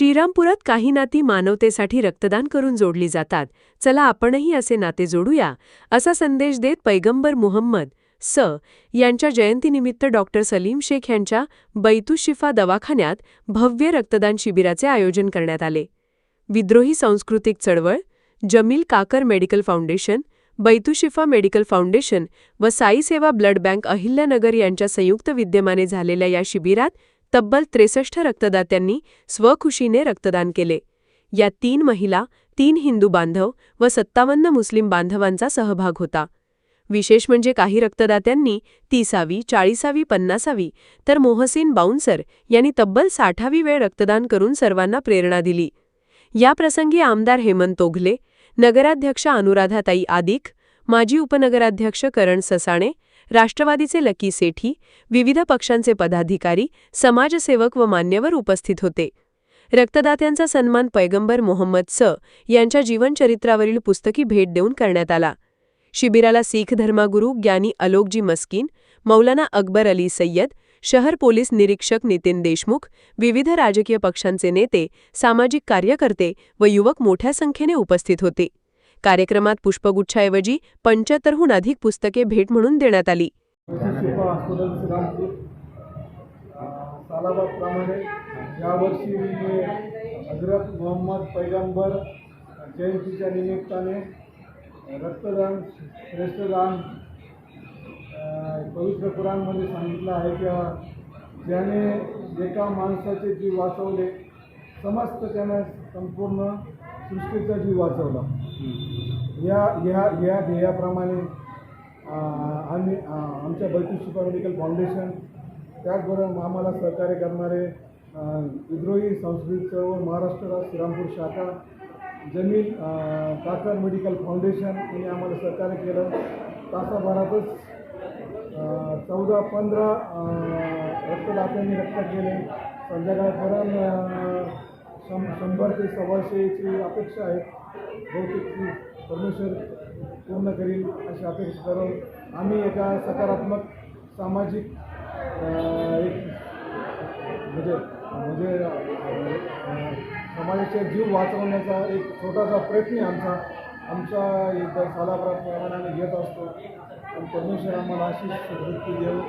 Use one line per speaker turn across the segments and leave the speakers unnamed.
श्रीरामपुरात काही नाती मानवतेसाठी रक्तदान करून जोडली जातात. चला आपणही असे नाते जोडूया असा संदेश देत पैगंबर मुहम्मद स. यांच्या जयंतीनिमित्त डॉक्टर सलीम शेख यांच्या बैतुशिफा दवाखान्यात भव्य रक्तदान शिबिराचे आयोजन करण्यात आले. विद्रोही सांस्कृतिक चळवळ Jameel Kakar medical foundation Baitushifa medical foundation व साई सेवा ब्लड बँक अहिल्यानगर यांच्या संयुक्त विद्यमाने झालेल्या या शिबिरात तब्बल त्रेसष्ट रक्तदात्यांनी स्वखुशीने रक्तदान केले. या तीन महिला तीन हिंदू बांधव व सत्तावन्न मुस्लिम बांधवांचा सहभाग होता. विशेष म्हणजे काही रक्तदात्यांनी तिसावी चाळीसावी पन्नासावी तर मोहसिन बाउन्सर यांनी तब्बल साठावी वेळ रक्तदान करून सर्वांना प्रेरणा दिली. या प्रसंगी आमदार हेमंत तोघले नगराध्यक्ष अनुराधाताई आदिक माजी उपनगराध्यक्ष करण ससाणे राष्ट्रवादीचे लकी सेठी विविध पक्षांचे पदाधिकारी समाजसेवक व मान्यवर उपस्थित होते. रक्तदात्यांचा सन्मान पैगंबर मोहम्मद स यांच्या जीवनचरित्रावरील पुस्तकी भेट देऊन करण्यात आला. शिबिराला सीख धर्मगुरू ज्ञानी अलोकजी मस्किन मौलाना अकबर अली सय्यद शहर पोलीस निरीक्षक नितीन देशमुख विविध राजकीय पक्षांचे नेते सामाजिक कार्यकर्ते व युवक मोठ्या संख्येने उपस्थित होते. कार्यक्रमात पुष्पगुच्छाऐवजी पंच्याहत्तरहून अधिक पुस्तके भेट म्हणून देण्यात आली.
यावर्षी हजरत मोहम्मद पैगंबर जयंतीच्या निमित्ताने रक्तदान श्रेष्ठदान पवित्र कुराणमध्ये सांगितलं आहे की ज्याने एका माणसाचे जीव वाचवले समस्त त्याने संपूर्ण सृष्टीचा जीव वाचवला. या या या ध्येयाप्रमाणे आम्ही आमच्या बैतूल मेडिकल फाउंडेशन त्याचबरोबर आम्हाला सहकार्य करणारे विद्रोही सांस्कृतिक चळवळ महाराष्ट्र श्रीरामपूर शाखा जमील अं, काकर मेडिकल फाउंडेशन यांनी आम्हाला सहकार्य केलं. तासाभरातच चौदा पंधरा रक्तदात्यांनी रक्त केले. संध्याकाळपर्यंत शं शंभर ते सव्वाशेची अपेक्षा आहे. बहुतेक ती परमेश्वर पूर्ण करील अशी अपेक्षा करून आम्ही एका सकारात्मक सामाजिक एक म्हणजे म्हणजे अं, समाजाचे जीव वाचवण्याचा एक छोटासा प्रयत्न आमचा. आमच्या इथं सालाप्रमाणे आम्ही घेत असतो. आणि परमेश्वर आम्हाला अशी वृत्ती देऊ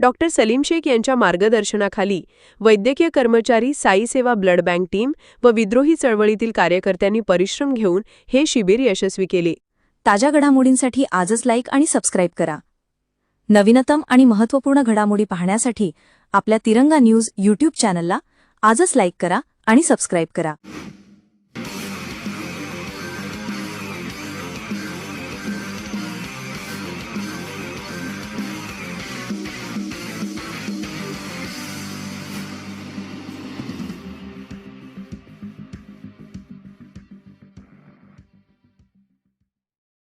डॉक्टर सलीम शेख यांच्या मार्गदर्शनाखाली वैद्यकीय कर्मचारी साई सेवा ब्लड बँक टीम व विद्रोही चळवळीतील कार्यकर्त्यांनी परिश्रम घेऊन हे शिबिर यशस्वी केले.
ताज्या घडामोडींसाठी आजच लाईक आणि सबस्क्राईब करा. नवीनतम आणि महत्त्वपूर्ण घडामोडी पाहण्यासाठी आपल्या तिरंगा न्यूज यूट्यूब चॅनलला आजच लाईक करा आणि सबस्क्राईब करा.